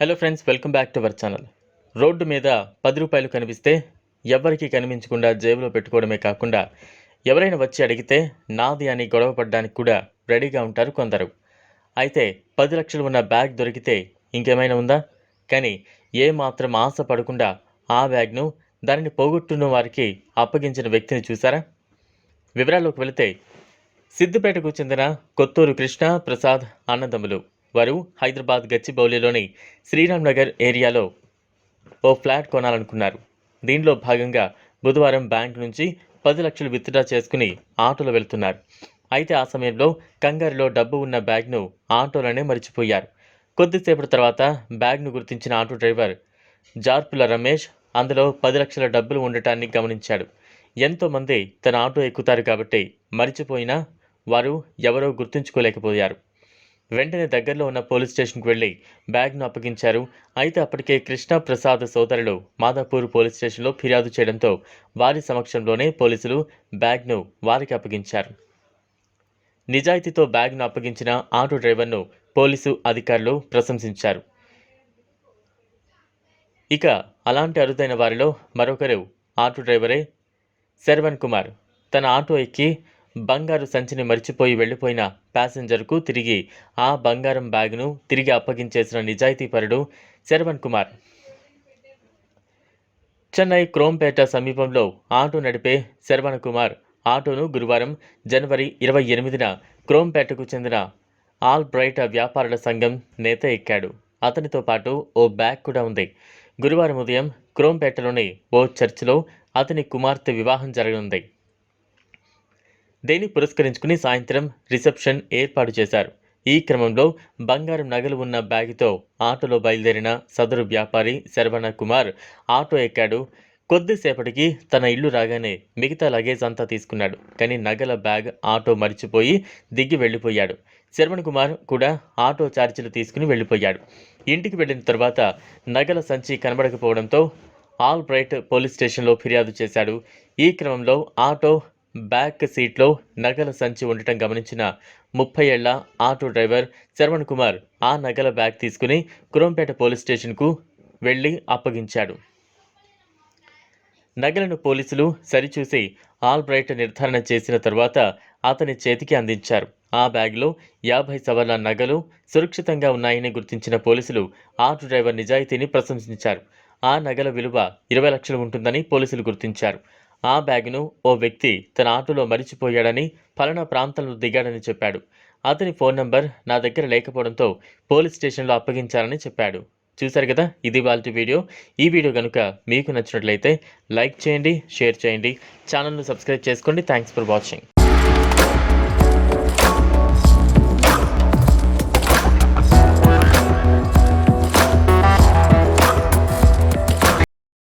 Hello friends welcome back to our channel road మీద పది రూపాయలు కనిపిస్తే ఎవరికీ కనిపించకుండా జేబులో పెట్టుకోవడమే కాకుండా ఎవరైనా వచ్చి అడిగితే నాది అని గొడవ పడడానికి కూడా రెడీగా ఉంటారు కొందరు. అయితే పది లక్షలు ఉన్న బ్యాగ్ దొరికితే ఇంకేమైనా ఉందా? కానీ ఏ మాత్రం ఆశ పడకుండా ఆ బ్యాగ్ను దానిని పోగొట్టున్న వారికి అప్పగించిన వ్యక్తిని చూసారా వివరాల్లోకి వెళితే సిద్దిపేటకు చెందిన కొత్తూరు కృష్ణ ప్రసాద్ అన్నదమ్ములు. వారు హైదరాబాద్ గచ్చిబౌలిలోని శ్రీరామ్ నగర్ ఏరియాలో ఓ ఫ్లాట్ కొనాలనుకున్నారు. దీనిలో భాగంగా బుధవారం బ్యాంక్ నుంచి పది లక్షలు విత్డ్రా చేసుకుని ఆటోలో వెళ్తున్నారు. అయితే ఆ సమయంలో కంగారులో డబ్బు ఉన్న బ్యాగ్ను ఆటోలోనే మరిచిపోయారు. కొద్దిసేపటి తర్వాత బ్యాగ్ను గుర్తించిన ఆటో డ్రైవర్ జార్పుల రమేష్ అందులో పది లక్షల డబ్బులు ఉండటాన్ని గమనించాడు. ఎంతోమంది తన ఆటో ఎక్కుతారు కాబట్టి మరిచిపోయినా వారు ఎవరో గుర్తుంచుకోలేకపోయారు. వెంటనే దగ్గరలో ఉన్న పోలీస్ స్టేషన్కి వెళ్ళి బ్యాగ్ను అప్పగించారు. అయితే అప్పటికే కృష్ణ ప్రసాద్ సోదరులు మాదాపూర్ పోలీస్ స్టేషన్లో ఫిర్యాదు చేయడంతో వారి సమక్షంలోనే పోలీసులు బ్యాగ్ను వారికి అప్పగించారు. నిజాయితీతో బ్యాగ్ను అప్పగించిన ఆటో డ్రైవర్ను పోలీసు అధికారులు ప్రశంసించారు. ఇక అలాంటి అరుదైన వారిలో మరొకరు ఆటో డ్రైవరే శర్వణ్ కుమార్. తన ఆటో ఎక్కి బంగారు సంచిని మర్చిపోయి వెళ్ళిపోయిన ప్యాసింజర్కు తిరిగి ఆ బంగారం బ్యాగ్ను తిరిగి అప్పగించేసిన నిజాయితీపరుడు శరవణ్ కుమార్. చెన్నై క్రోంపేట సమీపంలో ఆటో నడిపే శరవణ్ కుమార్ ఆటోను గురువారం జనవరి ఇరవై ఎనిమిదిన క్రోంపేటకు చెందిన ఆల్ బ్రైట్ వ్యాపారుల సంఘం నేత ఎక్కాడు. అతనితో పాటు ఓ బ్యాగ్ కూడా ఉంది. గురువారం ఉదయం క్రోంపేటలోని ఓ చర్చిలో అతని కుమార్తె వివాహం జరగనుంది. దీన్ని పురస్కరించుకుని సాయంత్రం రిసెప్షన్ ఏర్పాటు చేశారు. ఈ క్రమంలో బంగారం నగలు ఉన్న బ్యాగుతో ఆటోలో బయలుదేరిన సదరు వ్యాపారి శరవణ కుమార్ ఆటో ఎక్కాడు. కొద్దిసేపటికి తన ఇల్లు రాగానే మిగతా లగేజ్ అంతా తీసుకున్నాడు. కానీ నగల బ్యాగ్ ఆటో మరిచిపోయి దిగి వెళ్ళిపోయాడు. శరవణ్ కుమార్ కూడా ఆటో ఛార్జీలు తీసుకుని వెళ్ళిపోయాడు. ఇంటికి వెళ్ళిన తర్వాత నగల సంచి కనబడకపోవడంతో ఆల్ బ్రైట్ పోలీస్ స్టేషన్లో ఫిర్యాదు చేశాడు. ఈ క్రమంలో ఆటో బ్యాక్ సీట్లో నగల సంచి ఉండటం గమనించిన ముప్పై ఏళ్ళ ఆటో డ్రైవర్ శరవణ్ కుమార్ ఆ నగల బ్యాగ్ తీసుకుని కురంపేట పోలీస్ స్టేషన్కు వెళ్ళి అప్పగించాడు. నగలను పోలీసులు సరిచూసి ఆల్ బ్రైట్ నిర్ధారణ చేసిన తర్వాత అతని చేతికి అందించారు. ఆ బ్యాగ్లో యాభై సవర్ల నగలు సురక్షితంగా ఉన్నాయని గుర్తించిన పోలీసులు ఆటో డ్రైవర్ నిజాయితీని ప్రశంసించారు. ఆ నగల విలువ ఇరవై లక్షలు ఉంటుందని పోలీసులు గుర్తించారు. ఆ బ్యాగ్ను ఓ వ్యక్తి తన ఆటోలో మరిచిపోయాడని ఫలానా ప్రాంతంలో దిగాడని చెప్పాడు. అతని ఫోన్ నంబర్ నా దగ్గర లేకపోవడంతో పోలీస్ స్టేషన్లో అప్పగించాలని చెప్పాడు. చూశారు కదా? ఇది వాళ్ళ వీడియో. ఈ వీడియో కనుక మీకు నచ్చినట్లయితే లైక్ చేయండి షేర్ చేయండి. ఛానల్ను సబ్స్క్రైబ్ చేసుకోండి. Thanks for watching.